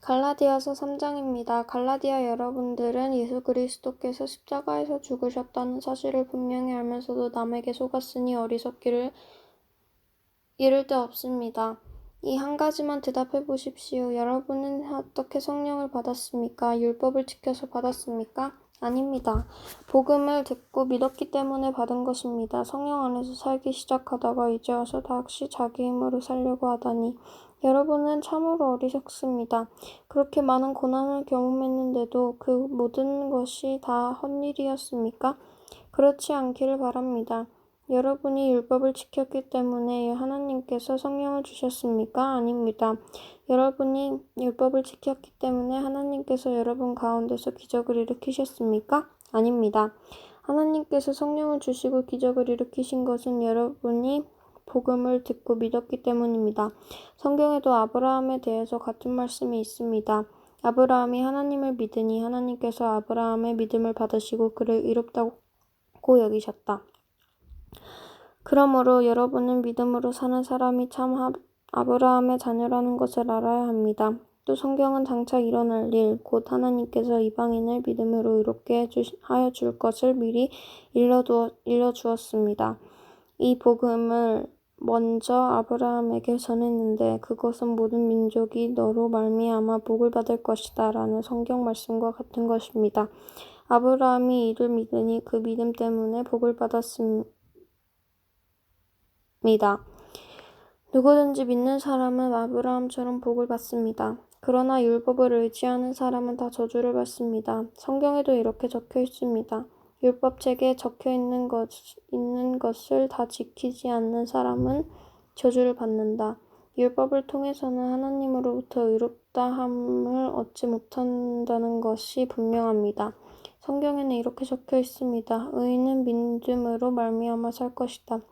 갈라디아서 3장입니다. 갈라디아 여러분들은 예수 그리스도께서 십자가에서 죽으셨다는 사실을 분명히 알면서도 남에게 속았으니 어리석기를 이를 데 없습니다. 이 한 가지만 대답해 보십시오. 여러분은 어떻게 성령을 받았습니까? 율법을 지켜서 받았습니까? 아닙니다. 복음을 듣고 믿었기 때문에 받은 것입니다. 성령 안에서 살기 시작하다가 이제 와서 다시 자기 힘으로 살려고 하다니 여러분은 참으로 어리석습니다. 그렇게 많은 고난을 경험했는데도 그 모든 것이 다 헛일이었습니까? 그렇지 않기를 바랍니다. 여러분이 율법을 지켰기 때문에 하나님께서 성령을 주셨습니까? 아닙니다. 여러분이 율법을 지켰기 때문에 하나님께서 여러분 가운데서 기적을 일으키셨습니까? 아닙니다. 하나님께서 성령을 주시고 기적을 일으키신 것은 여러분이 복음을 듣고 믿었기 때문입니다. 성경에도 아브라함에 대해서 같은 말씀이 있습니다. 아브라함이 하나님을 믿으니 하나님께서 아브라함의 믿음을 받으시고 그를 이롭다고 여기셨다. 그러므로 여러분은 믿음으로 사는 사람이 참 아브라함의 자녀라는 것을 알아야 합니다. 또 성경은 장차 일어날 일, 곧 하나님께서 이방인을 믿음으로 이롭게 하여 줄 것을 미리 일러주었습니다. 이 복음을 먼저 아브라함에게 전했는데 그것은 모든 민족이 너로 말미암아 복을 받을 것이다 라는 성경 말씀과 같은 것입니다. 아브라함이 이를 믿으니 그 믿음 때문에 복을 받았습니다. 누구든지 믿는 사람은 아브라함처럼 복을 받습니다. 그러나 율법을 의지하는 사람은 다 저주를 받습니다. 성경에도 이렇게 적혀 있습니다. 율법책에 적혀 있는, 것, 있는 것을 다 지키지 않는 사람은 저주를 받는다. 율법을 통해서는 하나님으로부터 의롭다함을 얻지 못한다는 것이 분명합니다. 성경에는 이렇게 적혀 있습니다. 의인은 믿음으로 말미암아 살 것이다.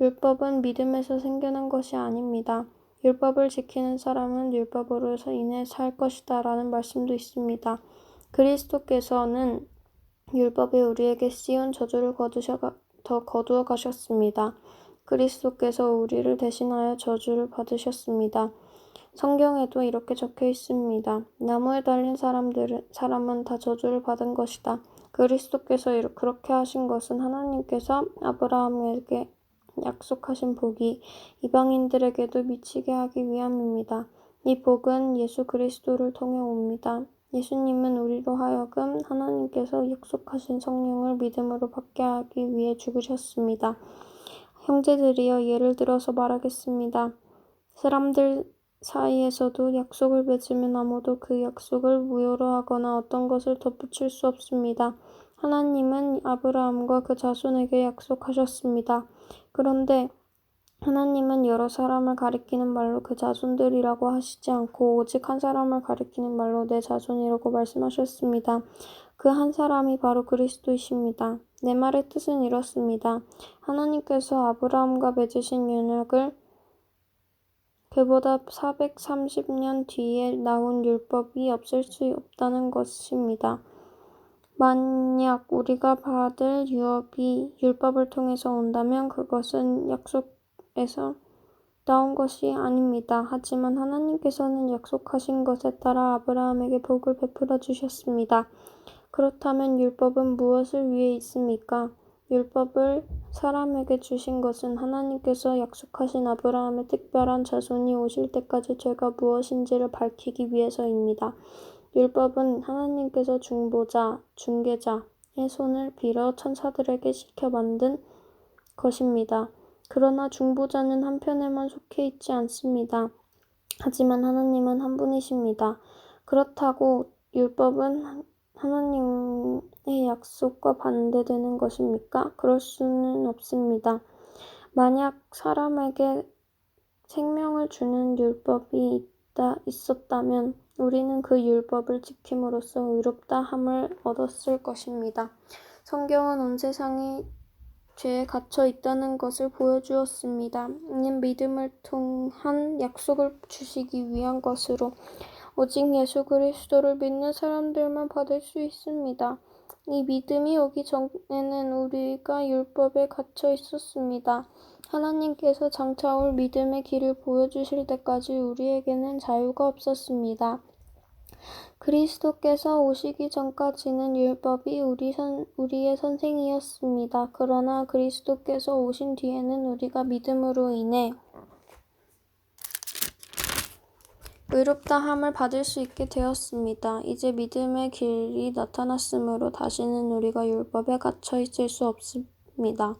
율법은 믿음에서 생겨난 것이 아닙니다. 율법을 지키는 사람은 율법으로 인해 살 것이다 라는 말씀도 있습니다. 그리스도께서는 율법이 우리에게 씌운 저주를 거두어 가셨습니다. 그리스도께서 우리를 대신하여 저주를 받으셨습니다. 성경에도 이렇게 적혀 있습니다. 나무에 달린 사람들은 사람은 다 저주를 받은 것이다. 그리스도께서 그렇게 하신 것은 하나님께서 아브라함에게 약속하신 복이 이방인들에게도 미치게 하기 위함입니다. 이 복은 예수 그리스도를 통해 옵니다. 예수님은 우리로 하여금 하나님께서 약속하신 성령을 믿음으로 받게 하기 위해 죽으셨습니다. 형제들이여 예를 들어서 말하겠습니다. 사람들 사이에서도 약속을 맺으면 아무도 그 약속을 무효로 하거나 어떤 것을 덧붙일 수 없습니다. 하나님은 아브라함과 그 자손에게 약속하셨습니다. 그런데 하나님은 여러 사람을 가리키는 말로 그 자손들이라고 하시지 않고 오직 한 사람을 가리키는 말로 내 자손이라고 말씀하셨습니다. 그 한 사람이 바로 그리스도이십니다. 내 말의 뜻은 이렇습니다. 하나님께서 아브라함과 맺으신 연약을 그보다 430년 뒤에 나온 율법이 없을 수 없다는 것입니다. 만약 우리가 받을 유업이 율법을 통해서 온다면 그것은 약속 에서 나온 것이 아닙니다. 하지만 하나님께서는 약속하신 것에 따라 아브라함에게 복을 베풀어 주셨습니다. 그렇다면 율법은 무엇을 위해 있습니까? 율법을 사람에게 주신 것은 하나님께서 약속하신 아브라함의 특별한 자손이 오실 때까지 죄가 무엇인지를 밝히기 위해서입니다. 율법은 하나님께서 중보자, 중개자 의 손을 빌어 천사들에게 시켜 만든 것입니다. 그러나 중보자는 한편에만 속해 있지 않습니다. 하지만 하나님은 한 분이십니다. 그렇다고 율법은 하나님의 약속과 반대되는 것입니까? 그럴 수는 없습니다. 만약 사람에게 생명을 주는 율법이 있다, 있었다면 우리는 그 율법을 지킴으로써 의롭다 함을 얻었을 것입니다. 성경은 온 세상이 죄에 갇혀 있다는 것을 보여주었습니다. 이는 믿음을 통한 약속을 주시기 위한 것으로 오직 예수 그리스도를 믿는 사람들만 받을 수 있습니다. 이 믿음이 오기 전에는 우리가 율법에 갇혀 있었습니다. 하나님께서 장차 올 믿음의 길을 보여주실 때까지 우리에게는 자유가 없었습니다. 그리스도께서 오시기 전까지는 율법이 우리 선, 우리의 선생이었습니다. 그러나 그리스도께서 오신 뒤에는 우리가 믿음으로 인해 의롭다함을 받을 수 있게 되었습니다. 이제 믿음의 길이 나타났으므로 다시는 우리가 율법에 갇혀 있을 수 없습니다.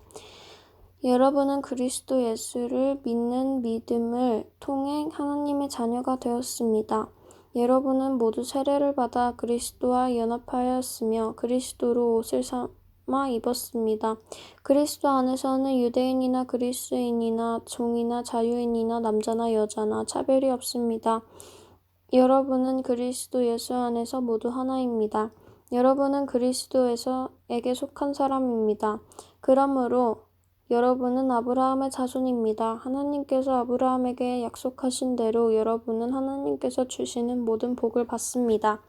여러분은 그리스도 예수를 믿는 믿음을 통해 하나님의 자녀가 되었습니다. 여러분은 모두 세례를 받아 그리스도와 연합하였으며 그리스도로 옷을 삼아 입었습니다. 그리스도 안에서는 유대인이나 그리스인이나 종이나 자유인이나 남자나 여자나 차별이 없습니다. 여러분은 그리스도 예수 안에서 모두 하나입니다. 여러분은 그리스도에게 속한 사람입니다. 그러므로 여러분은 아브라함의 자손입니다. 하나님께서 아브라함에게 약속하신 대로 여러분은 하나님께서 주시는 모든 복을 받습니다.